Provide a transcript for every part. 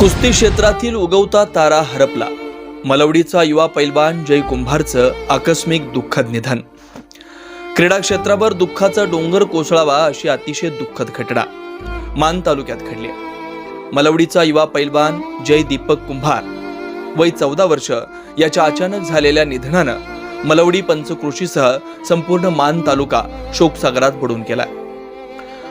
कुस्ती क्षेत्रातील उगवता तारा हरपला. मलवडीचा युवा पैलवान जय कुंभारचं आकस्मिक दुःखद निधन. क्रीडा क्षेत्रावर दुःखाचा डोंगर कोसळावा अशी अतिशय दुःखद घटना मान तालुक्यात घडली. आहे. मलवडीचा युवा पैलवान जय दीपक कुंभार वय चौदा वर्ष याच्या अचानक झालेल्या निधनानं मलवडी पंचकृषीसह संपूर्ण मान तालुका शोकसागरात बुडून गेला.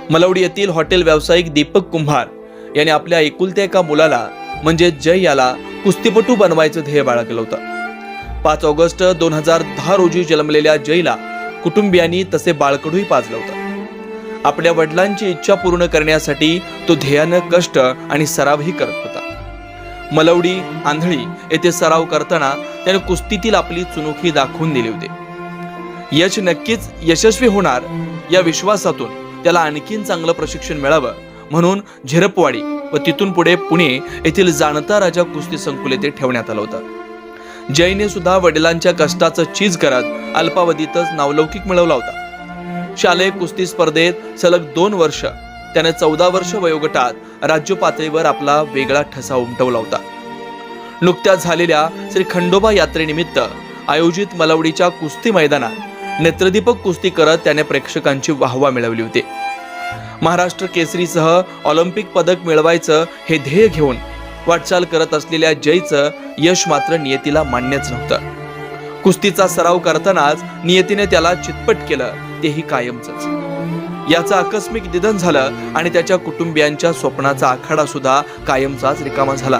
मलवडी येथील हॉटेल व्यावसायिक दीपक कुंभार याने आपल्या एकुलत्या एका मुलाला म्हणजे जय याला कुस्तीपटू बनवायचं ध्येय बाळगलं होतं. पाच ऑगस्ट दोन हजार दहा रोजी जन्मलेल्या जयला कुटुंबियांनी तसे बाळकडूही पाजलं होतं. आपल्या वडिलांची इच्छा पूर्ण करण्यासाठी तो ध्येयानं कष्ट आणि सरावही करत होता. मलवडी आंधळी येथे सराव करताना त्याने कुस्तीतील आपली चुनुकी दाखवून दिली होती. यश नक्कीच यशस्वी होणार या विश्वासातून त्याला आणखीन चांगलं प्रशिक्षण मिळावं म्हणून झिरपवाडी व तिथून पुढे पुणे येथील जाणता राजा कुस्ती संकुल येथे ठेवण्यात आलं होतं. जयने सुद्धा वडिलांच्या कष्टाचं चीज करत अल्पावधीतच नावलौकिक मिळवला होता. शालेय कुस्ती स्पर्धेत सलग दोन वर्ष त्याने चौदा वर्ष वयोगटात राज्य पातळीवर आपला वेगळा ठसा उमटवला होता. नुकत्याच झालेल्या श्री खंडोबा यात्रेनिमित्त आयोजित मलवडीच्या कुस्ती मैदानात नेत्रदीपक कुस्ती करत त्याने प्रेक्षकांची वाहवा मिळवली होती. महाराष्ट्र केसरीसह ऑलिम्पिक पदक मिळवायचं हे ध्येय घेऊन वाटचाल करत असलेल्या जयचं यश मात्र नियतीला मान्यच नव्हतं. कुस्तीचा सराव करतानाच नियतीने त्याला चितपट केलं तेही कायमच याचं आकस्मिक निधन झालं आणि त्याच्या कुटुंबियांच्या स्वप्नाचा आखाडा सुद्धा कायमचाच रिकामा झाला.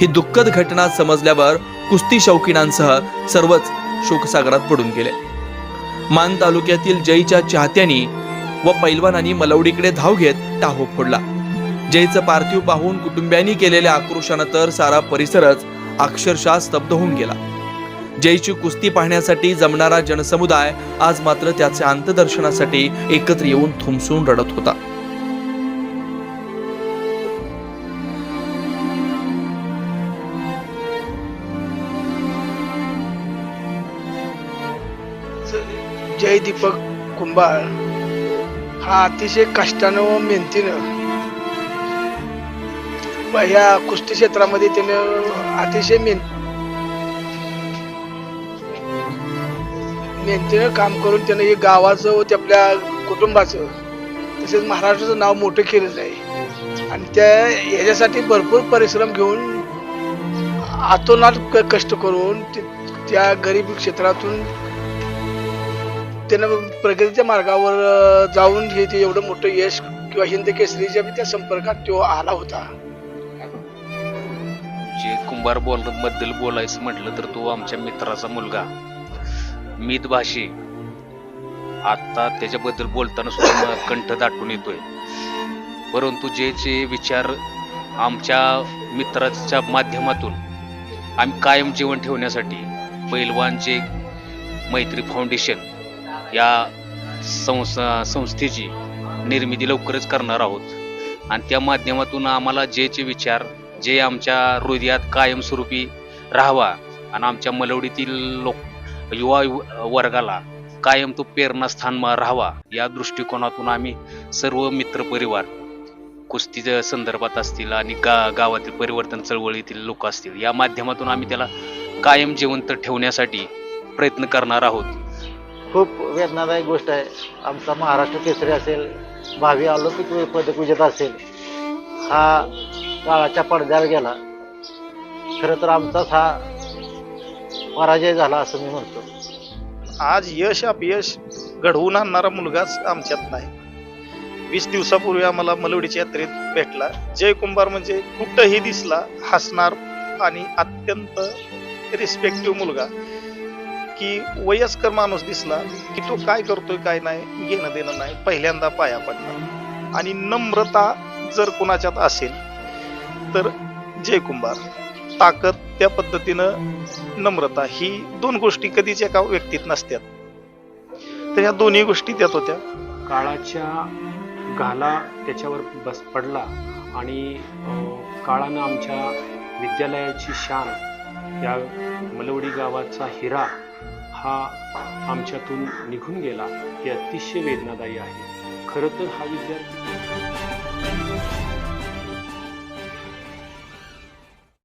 ही दुःखद घटना समजल्यावर कुस्ती शौकीनांसह सर्वच शोकसागरात पडून गेले. मान तालुक्यातील जयच्या चाहत्यांनी व पैलवानांनी मलवडीकडे धाव घेत टाहो फोडला. जयचं पार्थिव पाहून कुटुंबियांनी केलेल्या आक्रोशानं तर सारा परिसरच अक्षरशः स्तब्ध होऊन गेला. जयची कुस्ती पाहण्यासाठी जमणारा जनसमुदाय आज मात्र त्याच्या अंतदर्शनासाठी एकत्र येऊन थुमसून रडत होता. जय दीपक कुंभार. हा अतिशय कष्टानं व मेहनतीनं ह्या कुस्ती क्षेत्रामध्ये त्यानं अतिशय मेहन मेहनतीनं काम करून त्यानं हे गावाचं व ते आपल्या कुटुंबाचं तसेच महाराष्ट्राचं नाव मोठं केलेलं आहे. आणि त्या ह्याच्यासाठी भरपूर परिश्रम घेऊन आतोनात कष्ट करून ते- त्या गरीब क्षेत्रातून त्यानं प्रगतीच्या मार्गावर जाऊन हे ते एवढं मोठं यश किंवा हिंद केसरीच्या बी त्या संपर्कात तो आला होता. जे कुंभार बोलबद्दल बोलायचं म्हटलं तर तो आमच्या मित्राचा मुलगा मित भाषी आता त्याच्याबद्दल बोलताना सुद्धा कंठ दाटून येतोय. परंतु जे जे विचार आमच्या मित्राच्या माध्यमातून आम्ही कायम जीवन ठेवण्यासाठी पैलवान जे मैत्री फाउंडेशन या संस्था संस्थेची निर्मिती लवकरच करणार आहोत. आणि त्या माध्यमातून आम्हाला जे जे विचार जे आमच्या हृदयात कायमस्वरूपी राहावा आणि आमच्या मलवडीतील लोक युवा वर्गाला कायम तो प्रेरणास्थान राहावा या दृष्टिकोनातून आम्ही सर्व मित्र परिवार कुस्तीच्या संदर्भात असतील आणि गा गावातील परिवर्तन चळवळीतील लोक असतील या माध्यमातून आम्ही त्याला कायम जिवंत ठेवण्यासाठी प्रयत्न करणार आहोत. खूप वेदनादायक गोष्ट आहे. आमचा महाराष्ट्र केसरी असेल भावी ऑलिम्पिक पदक विजेता असेल हा काळाच्या पडद्याला गेला. खरं तर आमचाच हा पराजय झाला असं मी म्हणतो. आज यश अपयश घडवून आणणारा मुलगाच आमच्यात नाही. वीस दिवसापूर्वी आम्हाला मलवडीच्या यात्रेत भेटला. जय कुंभार म्हणजे कुठंही दिसला हसणार आणि अत्यंत रिस्पेक्टिव्ह मुलगा. की वयस्कर माणूस दिसला की तो काय करतोय काय नाही घेणं देणं नाही पहिल्यांदा पाया पडला आणि नम्रता जर कुणाच्यात असेल तर जय कुंभार. ताकद त्या पद्धतीनं नम्रता ही दोन गोष्टी कधीच एका व्यक्तीत नसतात तर ह्या दोन्ही गोष्टी त्यात होत्या. काळाच्या गाला त्याच्यावर बस पडला आणि काळानं आमच्या विद्यालयाची शान या मलवडी गावाचा हिरा हा आमच्यातून निघून गेला हे अतिशय वेदनादायी आहे. खरं तर हा विद्यार्थी